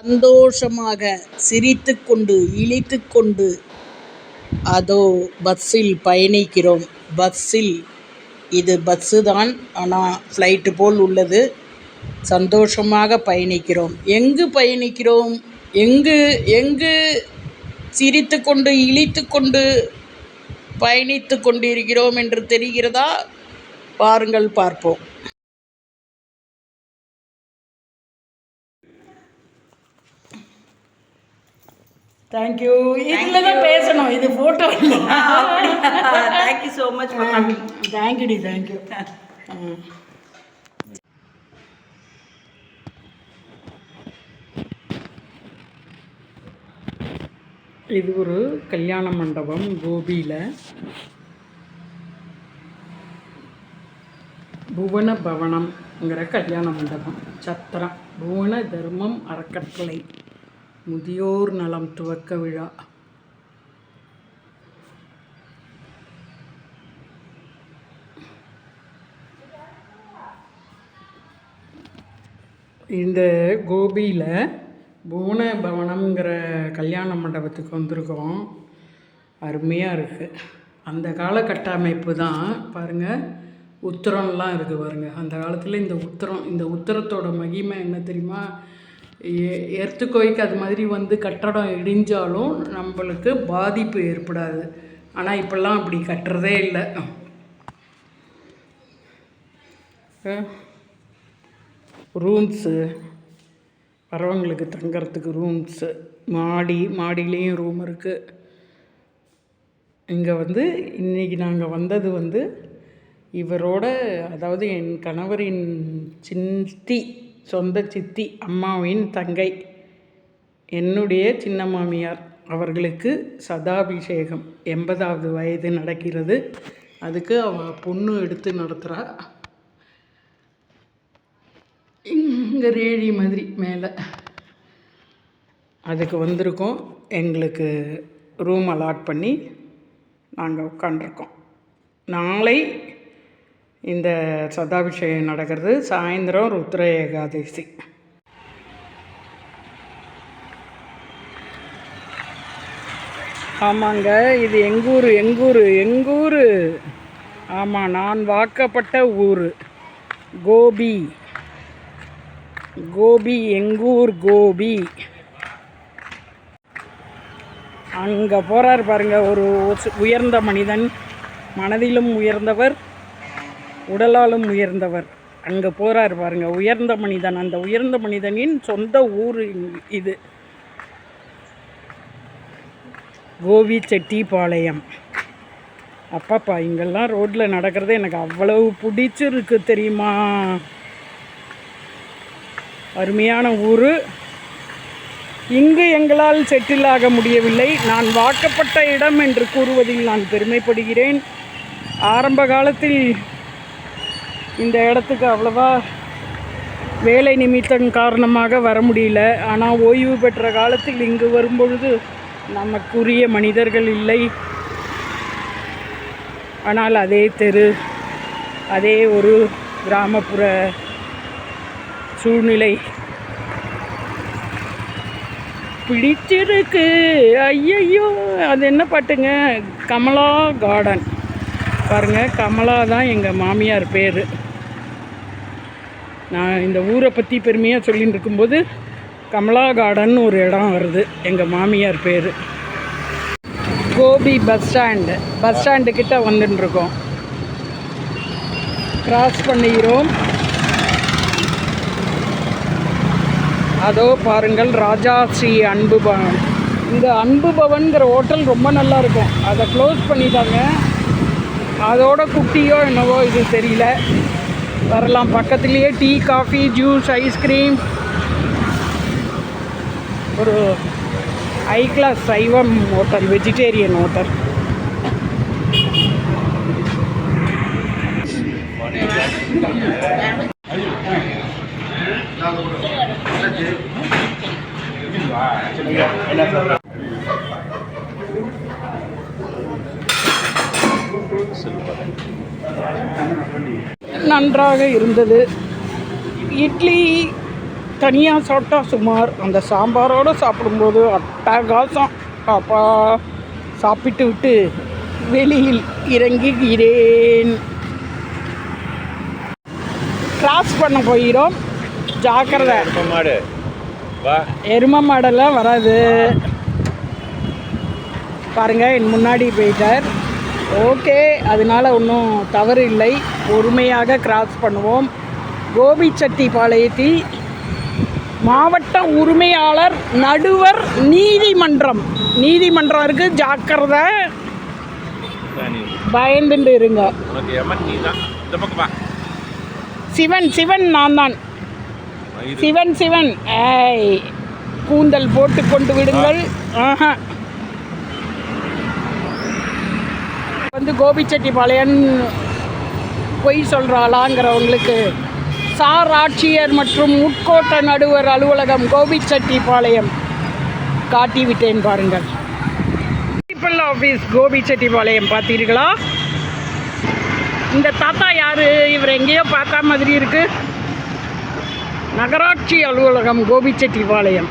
சந்தோஷமாக சிரித்துக்கொண்டு கொண்டு அதோ பஸ்ஸில் பயணிக்கிறோம். பஸ்ஸில் இது பஸ்ஸு தான் ஆனால் ஃப்ளைட்டு போல் உள்ளது. சந்தோஷமாக பயணிக்கிறோம். எங்கு பயணிக்கிறோம்? எங்கு எங்கு சிரித்துக்கொண்டு கொண்டு பயணித்து கொண்டிருக்கிறோம் என்று தெரிகிறதா? பாருங்கள் பார்ப்போம். தேங்க்யூ இதில் தான் பேசணும். இது ஃபோட்டோ இல்லை தேங்க்யூ ஸோ மச் தேங்க்யூடி தேங்க்யூ இது ஒரு கல்யாண மண்டபம் கோபியில். புவன பவனம்ங்கிற கல்யாண மண்டபம் சத்திரம். புவன தர்மம் அறக்கட்டளை. முதியோர் நலம் துவக்க விழா. இந்த கோபியில் புவன பவனம்ங்கிற கல்யாண மண்டபத்துக்கு வந்திருக்கோம். அருமையாக இருக்குது அந்த கால கட்டமைப்பு தான் பாருங்கள் உத்தரம்லாம் இருக்குது பாருங்கள் அந்த காலத்தில் இந்த உத்தரம் இந்த உத்தரத்தோட மகிமை என்ன தெரியுமா? எர்த்துக்கோய்க்கு அது மாதிரி வந்து கட்டடம் இடிஞ்சாலும் நம்மளுக்கு பாதிப்பு ஏற்படாது. ஆனால் இப்போல்லாம் அப்படி கட்டுறதே இல்லை. ரூம்ஸு. வரவங்களுக்கு தங்கிறதுக்கு ரூம்ஸு. மாடி மாடியிலையும் ரூம் இருக்குது இங்கே வந்து இன்றைக்கி நாங்கள் வந்தது வந்து இவரோட அதாவது என் கணவரின் சித்தி சொந்த சித்தி அம்மாவின் தங்கை. என்னுடைய சின்ன மாமியார். அவர்களுக்கு சதாபிஷேகம். எண்பதாவது வயது நடக்கிறது. அதுக்கு அவள் பொண்ணு எடுத்து நடத்துகிறா இங்கே ரேழி மாதிரி மேலே. அதுக்கு வந்திருக்கோம். எங்களுக்கு ரூம் அலாட் பண்ணி நாங்கள் உட்காண்டிருக்கோம் நாளை இந்த சதாபிஷேகம் நடக்கிறது. சாயந்தரம் ருத்ர ஏகாதசி. ஆமாங்க இது எங்கூர் எங்கூர் எங்கூர் ஆமாம் நான் வாக்கப்பட்ட ஊர். கோபி. கோபி எங்கூர் கோபி? அங்கே போகிறார் பாருங்க ஒரு உயர்ந்த மனிதன். மனதிலும் உயர்ந்தவர். உடலாலும் உயர்ந்தவர். அங்கே போகிறார் பாருங்க உயர்ந்த மனிதன். அந்த உயர்ந்த மனிதனின் சொந்த ஊர் இது. கோபி செட்டிப்பாளையம் அப்பாப்பா இங்கெல்லாம் ரோட்டில் நடக்கிறது எனக்கு அவ்வளவு பிடிச்சிருக்கு தெரியுமா? அருமையான ஊர். இங்கு எங்களால் செட்டில் ஆக முடியவில்லை. நான் வாக்கப்பட்ட இடம் என்று கூறுவதில் நான் பெருமைப்படுகிறேன். ஆரம்ப காலத்தில் இந்த இடத்துக்கு அவ்வளோவா வேலை நிமித்தம் காரணமாக வர முடியல. ஆனால் ஓய்வு பெற்ற காலத்தில் இங்கு வரும்பொழுது நமக்குரிய மனிதர்கள் இல்லை. ஆனால் அதே தெரு அதே ஒரு கிராமப்புற சூழ்நிலை. பிடிச்சிருக்கு. ஐயையோ அது என்ன பாட்டுங்க? கமலா கார்டன். பாருங்கள் கமலா தான் எங்கள் மாமியார் பேர். நான் இந்த ஊரை பற்றி பெருமையாக சொல்லிட்டு இருக்கும்போது கமலா கார்டன் ஒரு இடம் வருது. எங்கள் மாமியார் பேர். Gobi bus stand bus stand கிட்ட வந்துட்டு இருக்கோம் கிராஸ் பண்ணுகிறோம் அதோ பாருங்கள் ராஜா ஸ்ரீ அன்பு பவன் இந்த அன்பு பவன்கிற ஹோட்டல் ரொம்ப நல்லா இருக்கும். அதை க்ளோஸ் பண்ணிட்டாங்க. அதோட குட்டியோ என்னவோ இது தெரியல. வரலாம். பக்கத்துலேயே tea coffee juice ice cream ஒரு ஹை கிளாஸ் சைவம் ஹோட்டல் வெஜிடேரியன் ஹோட்டல். நன்றாக இருந்தது. இட்லி தனியாக சாப்பிட்டா சுமார் அந்த சாம்பாரோடு சாப்பிடும்போது அட்டகாசம். அப்பா சாப்பிட்டு விட்டு வெளியில் இறங்குகிறேன். கிராஸ் பண்ண போகிறோம் ஜாக்கிரதை. எருமை மாடு. வா. எரும மாடெல்லாம் வராது. பாருங்க என் முன்னாடி போயிட்டார். ஓகே அதனால ஒன்றும் தவறு இல்லை. பொறுமையாக கிராஸ் பண்ணுவோம். கோபிச்செட்டிப்பாளையத்தில் மாவட்ட உரிமையாளர் நடுவர் நீதிமன்றம். நீதிமன்றம் இருக்கு ஜாக்கிரதை. பயந்துட்டு இருங்க. சிவன் சிவன் நான் தான். சிவன் சிவன். ஏய் கூந்தல் போட்டு கொண்டு விடுங்கள். ஆஹா. வந்து கோபிச்செட்டிப்பாளையன் பொய் சொல்கிறாளாங்கிறவங்களுக்கு சார் ஆட்சியர் மற்றும் உட்கோட்ட நடுவர் அலுவலகம் கோபிச்செட்டிப்பாளையம். காட்டிவிட்டேன் பாருங்கள். பிரின்சிபல் ஆஃபீஸ் கோபிச்செட்டிப்பாளையம் பார்த்தீர்களா? இந்த தாத்தா யாரு? இவர் எங்கேயோ பார்த்தா மாதிரி இருக்கு. நகராட்சி அலுவலகம் கோபிச்செட்டிப்பாளையம்.